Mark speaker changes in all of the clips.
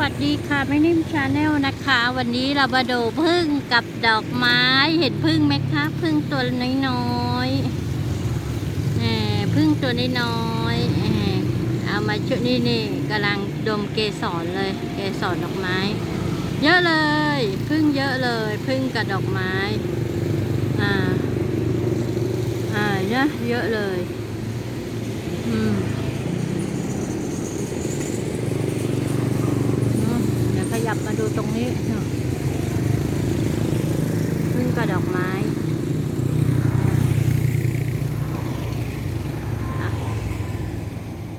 Speaker 1: วัสดีค่ะไม่นิ่มชาแนลนะคะ วันนี้เรามาดูพึ่งกับดอกไม้เห็นพึ่งไหมคะพึ่งตัวน้อยๆแหมพึ่งตัวน้อยๆเอามาชุดนี่นี่กำลังดมเกสรเลย เกสรดอกไม้ เยอะเลย พึ่งเยอะเลยพึ่งกับดอกไม้อ่าอ่าเนี่ยเยอะเลย อืม เดี๋ ยับมาดูตรงนี้พึ่งกับดอกไม้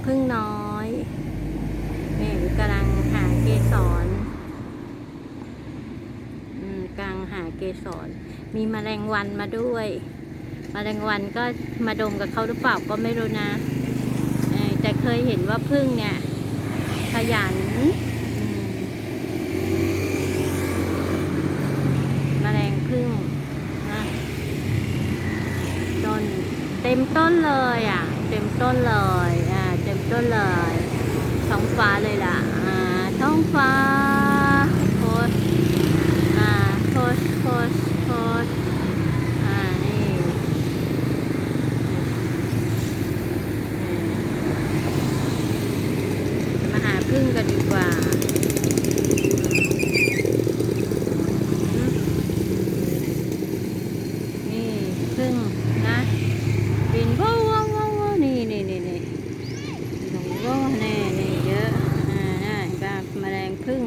Speaker 1: พึ่งน้อยนี่กำลังหาเกสรกลังหาเกสร มีแมลงวันมาด้วยแมลงวันก็มาดมกับเขาหรือเปล่าก็ไม่รู้นะแต่เคยเห็นว่าพึ่งเนี่ยขยันอืม แมลงพึ่งนะต้นเต็มต้นเลยอะ เต็มต้นเลยอ่าเต็มต้นเลยท้องฟ้าเลยล่ะอ่าท้องฟ้าโคตรอ่าโคตรโคตรโคตรอ่านี่มาหาพึ่งกันดีกว่า นี่พึ่งนะบินว้าวว้าวว้าวว้าวนี่นี่นี่นี่หนูก็แน่นี่เยอะอ่าได้แบบแมลงพึ่ง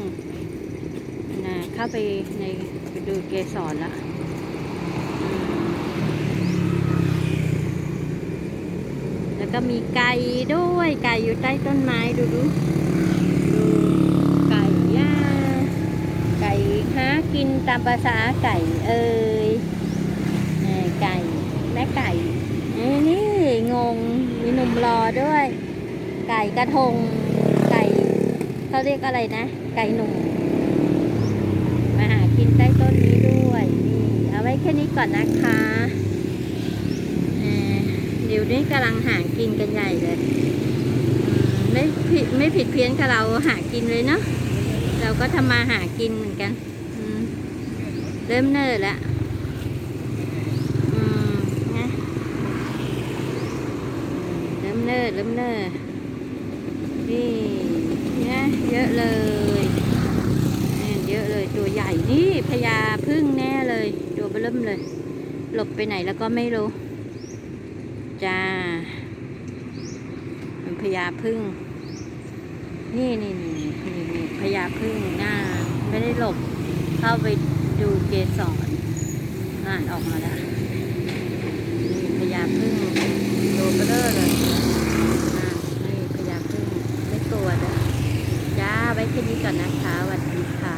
Speaker 1: นะ เข้าไปในไปดูเกสรละแล้วก็มีไก่ด้วย ไก่อยู่ใต้ต้นไม้ดูดูดูไก่ย่างไก่หากินตามภาษาไก่เอ้ยไก่แม่ไก่เอ้นี่งงมีหนุ่มรอด้วย ไก่กระทง ไก่เขาเรียกอะไรนะ ไก่หนุ่ม กินใต้ต้นนี้ด้วยนี่เอาไว้แค่นี้ก่อนนะคะเดี๋ยวนี้กำลังหากินกันใหญ่เลยไม่ผิดไม่ผิดเพี้ยนกับเราหากินเลยเนาะเราก็ทำมาหากินเหมือนกันเริ่มเนิ่นแล้วอืมนะเริ่มเนิร์เริ่มเนิร์นี่เนี่ยเยอะเลยนี่เยอะเลยตัวใหญ่ นี่พญาพึ่งแน่เลยตัวเบิ่มเลย หลบไปไหนแล้วก็ไม่รู้ จ้ามันพญาพึ่ง นี่นี่นี่นี่นี่พญาพึ่งหน้า ไม่ได้หลบ เข้าไปดูเกสรน่านออกมาแล้วนี่พญาพึ่งตัวเบลอเลยอ่านี่พญาพึ่งไม่ตัวเลยจ้าไว้แค่นี้ก่อนนะคะสวัสดีค่ะ